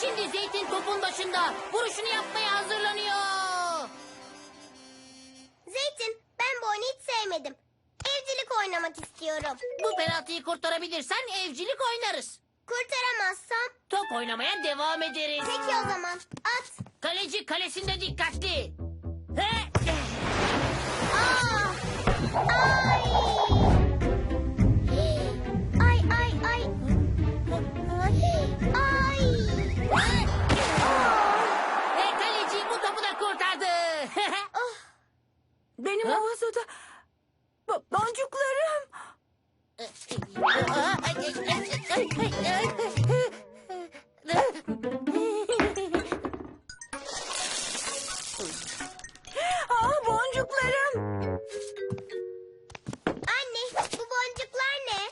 Şimdi Zeytin topun başında. Vuruşunu yapmaya hazırlanıyor. Zeytin ben bu oyunu hiç sevmedim. Evcilik oynamak istiyorum. Bu penaltıyı kurtarabilirsen evcilik oynarız. Kurtaramazsam Top oynamaya devam ederiz. peki o zaman at. Kaleci kalesinde dikkatli. He! Aa! Ay! Havuzda Ba- boncuklarım. Aa boncuklarım. Anne bu boncuklar ne?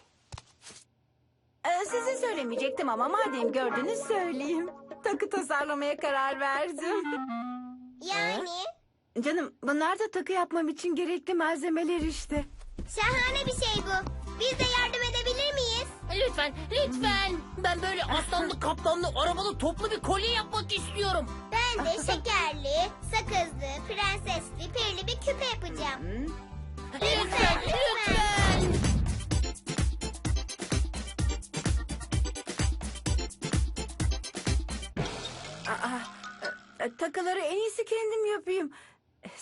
Ee, size söylemeyecektim ama madem gördünüz söyleyeyim. Takı tasarlamaya karar verdim. Yani Canım bunlar da takı yapmam için gerekli malzemeler işte. şahane bir şey bu. Biz de yardım edebilir miyiz? lütfen, lütfen. Ben böyle aslanlı, kaplanlı, arabalı, toplu bir kolye yapmak istiyorum. Ben de şekerli, sakızlı, prensesli, perili bir küpe yapacağım. Lütfen, lütfen. Aa, e, takıları en iyisi kendim yapayım.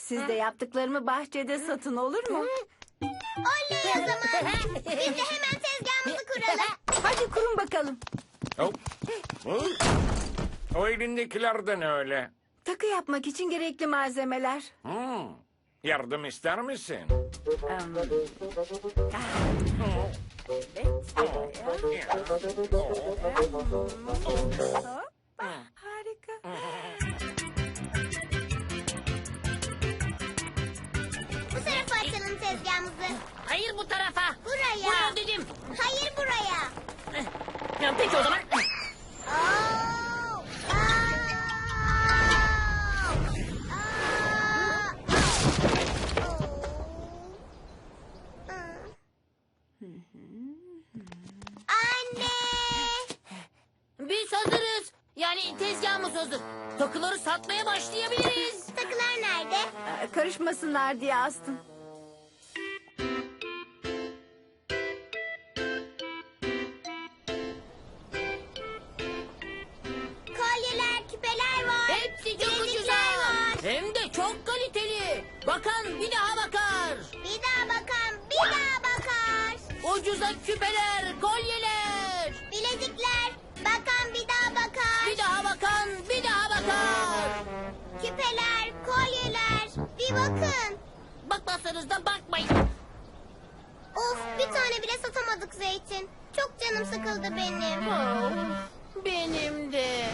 Siz de yaptıklarımı bahçede satın olur mu? Oley o zaman. Biz de hemen tezgahımızı kuralım. Hadi kurun bakalım. Hop. Hı? O elindekiler de ne öyle? Takı yapmak için gerekli malzemeler. Hmm. Yardım ister misin? Em, ah, evet. Hop, Hayır buraya. Ya peki o zaman. Oo. Aa. Aa. Anne. Biz hazırız. Yani tezgahımız hazır. Takıları satmaya başlayabiliriz. Takılar nerede? Ee, Karışmasınlar diye astım. Bakan bir daha bakar. Bir daha bakan, bir daha bakar. Ucuza küpeler, kolyeler. Bilezikler, bakan bir daha bakar. Bir daha bakan bir daha bakar. Küpeler, kolyeler, bir bakın. Bakmazsanız da bakmayın. Of, bir tane bile satamadık Zeytin. Çok canım sıkıldı benim. Oh, benim de.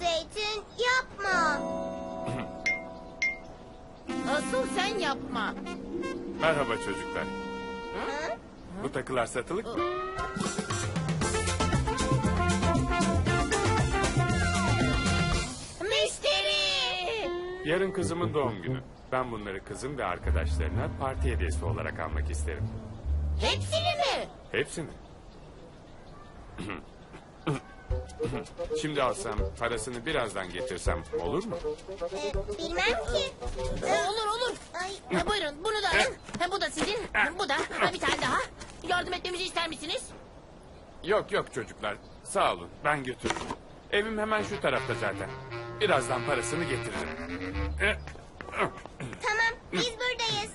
Zeytin, yapma. Asıl sen yapma. Merhaba çocuklar. Hı? Bu takılar satılık mı? Müşteri. Yarın kızımın doğum günü. Ben bunları kızım ve arkadaşlarına parti hediyesi olarak almak isterim. Hepsini mi? Hepsini. Şimdi alsam, parasını birazdan getirsem olur mu? Ee, bilmem ki. Olur olur. Ay, Ha, buyurun bunu da alın. Ha, bu da sizin. Ha, bu da. Ha, bir tane daha. Yardım etmemizi ister misiniz? Yok yok çocuklar, sağ olun ben götürürüm. Evim hemen şu tarafta zaten. Birazdan parasını getiririm. Eh, tamam, biz buradayız.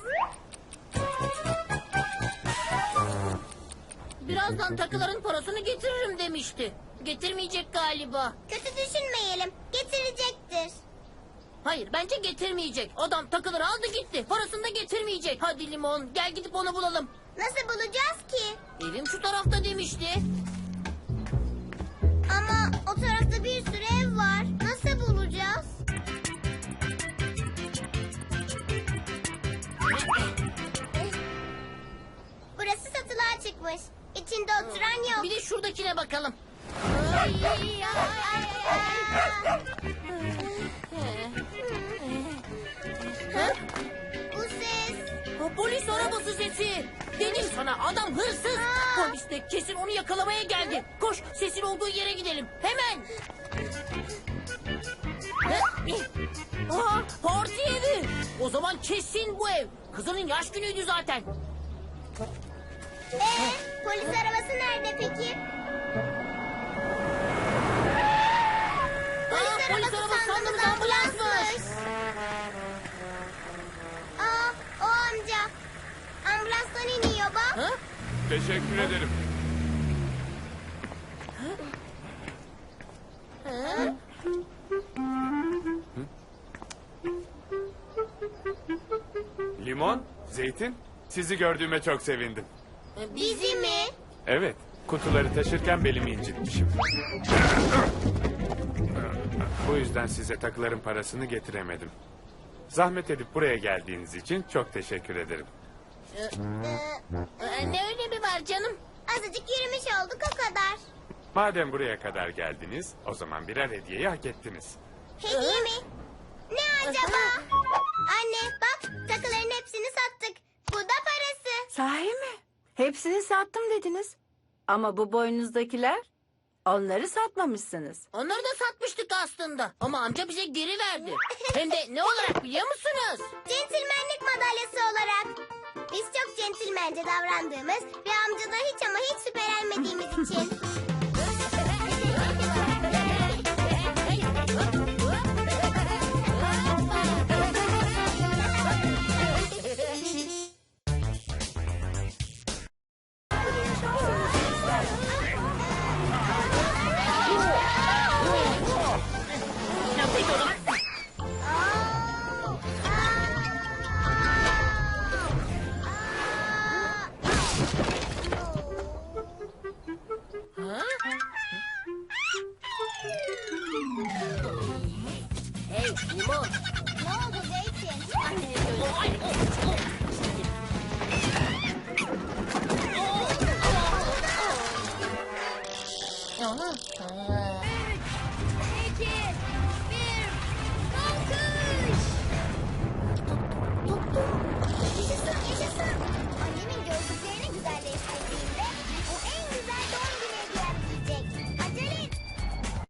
Birazdan takıların parasını getiririm demişti. Getirmeyecek galiba. Kötü düşünmeyelim, getirecektir. Hayır bence getirmeyecek. Adam takıları aldı gitti. Parasını da getirmeyecek. Hadi limon gel gidip onu bulalım. Nasıl bulacağız ki? Evim şu tarafta demişti. Ama o tarafta bir sürü ev var. Nasıl bulacağız? Burası satılığa çıkmış. İçinde oturan yok. Bir de şuradakine bakalım. Ha? Bu ses. O polis arabası sesi. Dedim sana adam hırsız. Aa! Polis de kesin onu yakalamaya geldi. Koş sesin olduğu yere gidelim. Hemen. Aa, parti evi. O zaman kesin bu ev. Kızının yaş günüydü zaten. Ee, polis arabası nerede peki? Polis arabası sandığımız ambulansmış. Aa, o amca. Ambulanstan iniyor bak. Ha? Teşekkür ederim. Limon, zeytin, sizi gördüğüme çok sevindim. Bizi mi? Evet, kutuları taşırken belimi incitmişim. Bu yüzden size takıların parasını getiremedim. Zahmet edip buraya geldiğiniz için çok teşekkür ederim. Ee, ne önemi var canım? Azıcık yürümüş olduk o kadar. Madem buraya kadar geldiniz, o zaman birer hediyeyi hak ettiniz. Hediye mi? Ne acaba? Anne bak takıların hepsini sattık. Bu da parası. Sahi mi? Hepsini sattım dediniz. Ama bu boynunuzdakiler? Onları satmamışsınız. Onları da satmıştık aslında. Ama amca bize geri verdi. Hem de ne olarak biliyor musunuz? Centilmenlik madalyası olarak. Biz çok centilmence davrandığımız ve amcada hiç ama hiç şüphelenmediğimiz için. 你妈